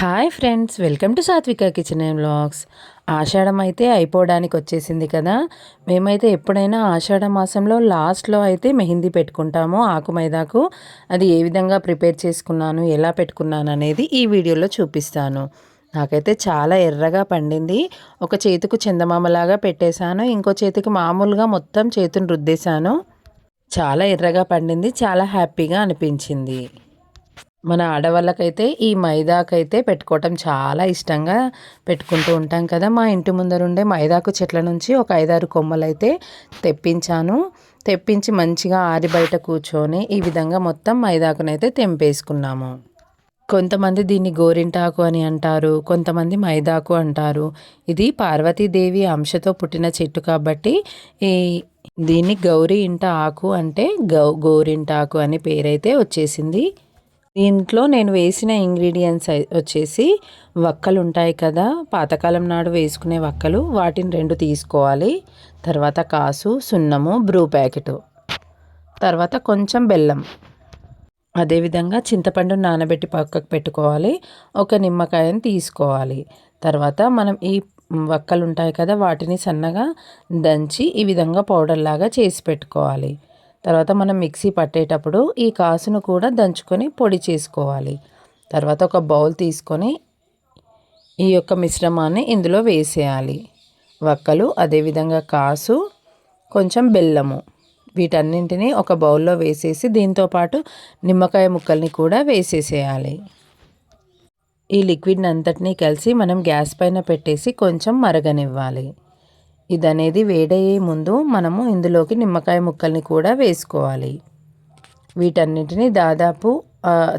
Hi friends welcome to Satvika kitchen and vlogs ఆషాఢం అయితే అయిపోవడానికి వచ్చేసింది కదా. మేమైతే ఎప్పుడైనా ఆషాఢ మాసంలో లాస్ట్లో అయితే మెహందీ పెట్టుకుంటాము ఆకు మైదాకు. అది ఏ విధంగా ప్రిపేర్ చేసుకున్నాను ఎలా పెట్టుకున్నాను అనేది ఈ వీడియోలో చూపిస్తాను. నాకైతే చాలా ఎర్రగా పండింది. ఒక చేతికి చందమామలాగా పెట్టేశాను ఇంకో చేతికి మామూలుగా మొత్తం చేతిని రుద్దేశాను. చాలా ఎర్రగా పండింది చాలా హ్యాపీగా అనిపించింది. మన ఆడవాళ్ళకైతే ఈ మైదాకైతే పెట్టుకోవటం చాలా ఇష్టంగా పెట్టుకుంటూ ఉంటాం కదా. మా ఇంటి ముందర ఉండే మైదాకు చెట్ల నుంచి ఒక ఐదారు కొమ్మలు అయితే తెప్పించాను. తెప్పించి మంచిగా ఆరి బయట కూర్చొని ఈ విధంగా మొత్తం మైదాకునైతే తెంపేసుకున్నాము. కొంతమంది దీన్ని గోరింటాకు అని అంటారు కొంతమంది మైదాకు అంటారు. ఇది పార్వతీదేవి అంశతో పుట్టిన చెట్టు కాబట్టి ఈ దీన్ని గౌరీ ఇంట ఆకు అంటే గౌ గోరింటాకు అని పేరైతే వచ్చేసింది. దీంట్లో నేను వేసిన ఇంగ్రీడియంట్స్ వచ్చేసి వక్కలు ఉంటాయి కదా పాతకాలం నాడు వేసుకునే వక్కలు వాటిని రెండు తీసుకోవాలి. తర్వాత కాసు సున్నము బ్రూ ప్యాకెట్. తర్వాత కొంచెం బెల్లం. అదేవిధంగా చింతపండు నానబెట్టి పక్కకు పెట్టుకోవాలి. ఒక నిమ్మకాయని తీసుకోవాలి. తర్వాత మనం ఈ వక్కలు ఉంటాయి కదా వాటిని సన్నగా దంచి ఈ విధంగా పౌడర్ లాగా చేసి పెట్టుకోవాలి. తర్వాత మనం మిక్సీ పట్టేటప్పుడు ఈ కాసును కూడా దంచుకొని పొడి చేసుకోవాలి. తర్వాత ఒక బౌల్ తీసుకొని ఈ యొక్క మిశ్రమాన్ని ఇందులో వేసేయాలి. వక్కలు అదేవిధంగా కాసు కొంచెం బెల్లము వీటన్నింటినీ ఒక బౌల్లో వేసేసి దీంతోపాటు నిమ్మకాయ ముక్కల్ని కూడా వేసేసేయాలి. ఈ లిక్విడ్ని అంతటినీ కలిసి మనం గ్యాస్ పైన పెట్టేసి కొంచెం మరగనివ్వాలి. ఇది అనేది వేడయ్యే ముందు మనము ఇందులోకి నిమ్మకాయ ముక్కల్ని కూడా వేసుకోవాలి. వీటన్నిటిని దాదాపు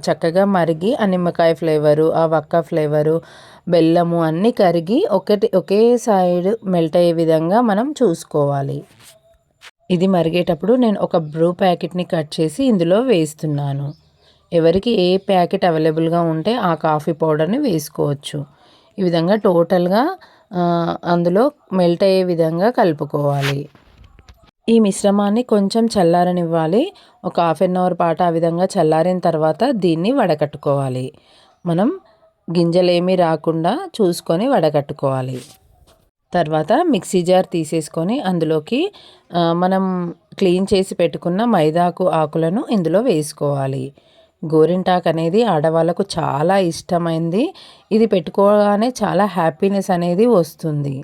చక్కగా మరిగి ఆ నిమ్మకాయ ఫ్లేవరు ఆ వక్క ఫ్లేవరు బెల్లము అన్నీ కరిగి ఒకటి ఒకే సైడ్ మెల్ట్ అయ్యే విధంగా మనం చూసుకోవాలి. ఇది మరిగేటప్పుడు నేను ఒక బ్రూ ప్యాకెట్ని కట్ చేసి ఇందులో వేస్తున్నాను. ఎవరికి ఏ ప్యాకెట్ అవైలబుల్గా ఉంటే ఆ కాఫీ పౌడర్ని వేసుకోవచ్చు. ఈ విధంగా టోటల్గా అందులో మెల్ట్ అయ్యే విధంగా కలుపుకోవాలి. ఈ మిశ్రమాన్ని కొంచెం చల్లారనివ్వాలి. ఒక హాఫ్ అన్ అవర్ పాటు ఆ విధంగా చల్లారిన తర్వాత దీన్ని వడకట్టుకోవాలి. మనం గింజలేమీ రాకుండా చూసుకొని వడకట్టుకోవాలి. తర్వాత మిక్సీ జార్ తీసేసుకొని అందులోకి మనం క్లీన్ చేసి పెట్టుకున్న మైదాకు ఆకులను ఇందులో వేసుకోవాలి. గోరింటాక్ అనేది ఆడవాళ్ళకు చాలా ఇష్టమైంది. ఇది పెట్టుకోగానే చాలా హ్యాపీనెస్ అనేది వస్తుంది.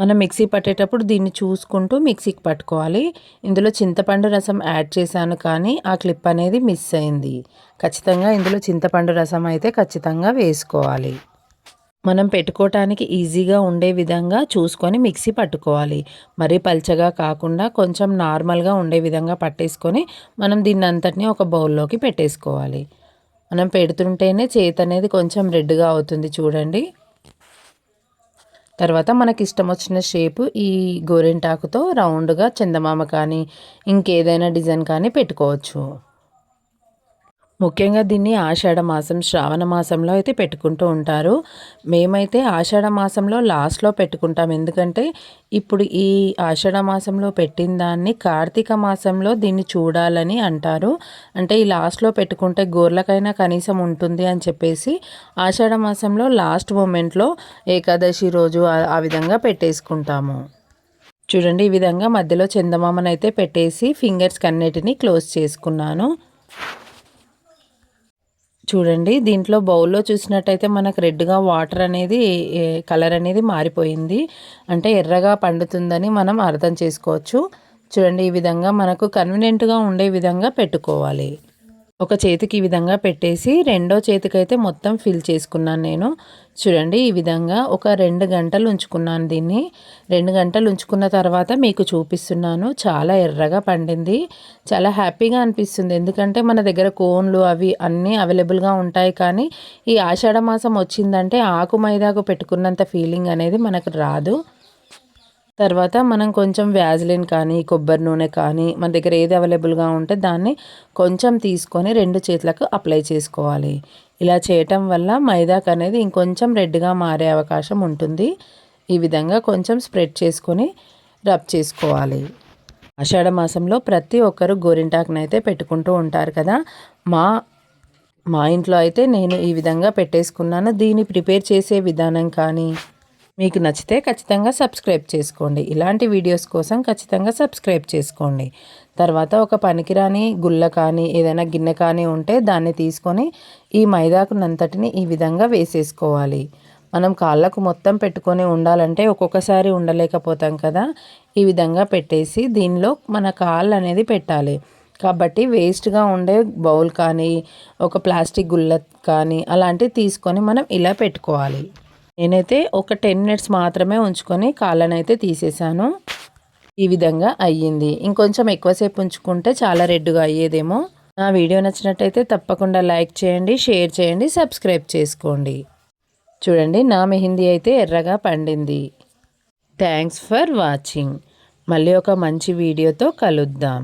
మనం మిక్సీ పట్టేటప్పుడు దీన్ని చూసుకుంటూ మిక్సీకి పట్టుకోవాలి. ఇందులో చింతపండు రసం యాడ్ చేశాను కానీ ఆ క్లిప్ అనేది మిస్ అయింది. ఖచ్చితంగా ఇందులో చింతపండు రసం అయితే ఖచ్చితంగా వేసుకోవాలి. మనం పెట్టుకోవటానికి ఈజీగా ఉండే విధంగా చూసుకొని మిక్సీ పట్టుకోవాలి. మరీ పల్చగా కాకుండా కొంచెం నార్మల్గా ఉండే విధంగా పట్టేసుకొని మనం దీన్ని అంతటిని ఒక బౌల్లోకి పెట్టేసుకోవాలి. మనం పెడుతుంటేనే చేతి అనేది కొంచెం రెడ్గా అవుతుంది చూడండి. తర్వాత మనకి ఇష్టం వచ్చిన షేపు ఈ గోరింటాకుతో రౌండ్గా చందమామ కానీ ఇంకేదైనా డిజైన్ కానీ పెట్టుకోవచ్చు. ముఖ్యంగా దీన్ని ఆషాఢ మాసం శ్రావణ మాసంలో అయితే పెట్టుకుంటూ ఉంటారు. మేమైతే ఆషాఢ మాసంలో లాస్ట్లో పెట్టుకుంటాం. ఎందుకంటే ఇప్పుడు ఈ ఆషాఢ మాసంలో పెట్టిన దాన్ని కార్తీక మాసంలో దీన్ని చూడాలని అంటారు. అంటే ఈ లాస్ట్లో పెట్టుకుంటే గోర్లకైనా కనీసం ఉంటుంది అని చెప్పేసి ఆషాఢ మాసంలో లాస్ట్ మూమెంట్లో ఏకాదశి రోజు ఆ విధంగా పెట్టేసుకుంటాము. చూడండి ఈ విధంగా మధ్యలో చందమామనైతే పెట్టేసి ఫింగర్స్ కన్నిటిని క్లోజ్ చేసుకున్నాను. చూడండి దీంట్లో బౌల్లో చూసినట్టయితే మనకు రెడ్గా వాటర్ అనేది కలర్ అనేది మారిపోయింది. అంటే ఎర్రగా పండుతుందని మనం అర్థం చేసుకోవచ్చు. చూడండి ఈ విధంగా మనకు కన్వీనియంట్గా ఉండే విధంగా పెట్టుకోవాలి. ఒక చేతికి ఈ విధంగా పెట్టేసి రెండో చేతికైతే మొత్తం ఫిల్ చేసుకున్నాను నేను. చూడండి ఈ విధంగా ఒక రెండు గంటలు ఉంచుకున్నాను దీన్ని. రెండు గంటలు ఉంచుకున్న తర్వాత మీకు చూపిస్తున్నాను. చాలా ఎర్రగా పండింది. చాలా హ్యాపీగా అనిపిస్తుంది. ఎందుకంటే మన దగ్గర కోన్లు అవి అన్నీ అవైలబుల్గా ఉంటాయి కానీ ఈ ఆషాఢ మాసం వచ్చిందంటే ఆకు మైదాకు పెట్టుకున్నంత ఫీలింగ్ అనేది మనకు రాదు. తర్వాత మనం కొంచెం వ్యాజ్లిన్ కానీ కొబ్బరి నూనె కానీ మన దగ్గర ఏది అవైలబుల్గా ఉంటే దాన్ని కొంచెం తీసుకొని రెండు చేతులకు అప్లై చేసుకోవాలి. ఇలా చేయటం వల్ల మైదాక్ అనేది ఇంకొంచెం రెడ్గా మారే అవకాశం ఉంటుంది. ఈ విధంగా కొంచెం స్ప్రెడ్ చేసుకొని రబ్ చేసుకోవాలి. ఆషాఢ మాసంలో ప్రతి ఒక్కరు గోరింటాకునైతే పెట్టుకుంటూ ఉంటారు కదా. మా మా ఇంట్లో అయితే నేను ఈ విధంగా పెట్టేసుకున్నాను. దీన్ని ప్రిపేర్ చేసే విధానం కానీ మీకు నచ్చితే ఖచ్చితంగా సబ్స్క్రైబ్ చేసుకోండి. ఇలాంటి వీడియోస్ కోసం ఖచ్చితంగా సబ్స్క్రైబ్ చేసుకోండి. తర్వాత ఒక పనికిరాని గుల్ల కానీ ఏదైనా గిన్నె కానీ ఉంటే దాన్ని తీసుకొని ఈ మైదాకునంతటిని ఈ విధంగా వేసేసుకోవాలి. మనం కాళ్ళకు మొత్తం పెట్టుకొని ఉండాలంటే ఒక్కొక్కసారి ఉండలేకపోతాం కదా. ఈ విధంగా పెట్టేసి దీనిలో మన కాళ్ళు అనేది పెట్టాలి. కాబట్టి వేస్ట్గా ఉండే బౌల్ కానీ ఒక ప్లాస్టిక్ గుల్ల కానీ అలాంటివి తీసుకొని మనం ఇలా పెట్టుకోవాలి. నేనైతే ఒక టెన్ మినిట్స్ మాత్రమే ఉంచుకొని కాళ్ళనైతే తీసేసాను. ఈ విధంగా అయ్యింది. ఇంకొంచెం ఎక్కువసేపు ఉంచుకుంటే చాలా రెడ్గా అయ్యేదేమో. నా వీడియో నచ్చినట్టయితే తప్పకుండా లైక్ చేయండి షేర్ చేయండి సబ్స్క్రైబ్ చేసుకోండి. చూడండి నా మెహిందీ అయితే ఎర్రగా పండింది. Thanks for watching. మళ్ళీ ఒక మంచి వీడియోతో కలుద్దాం.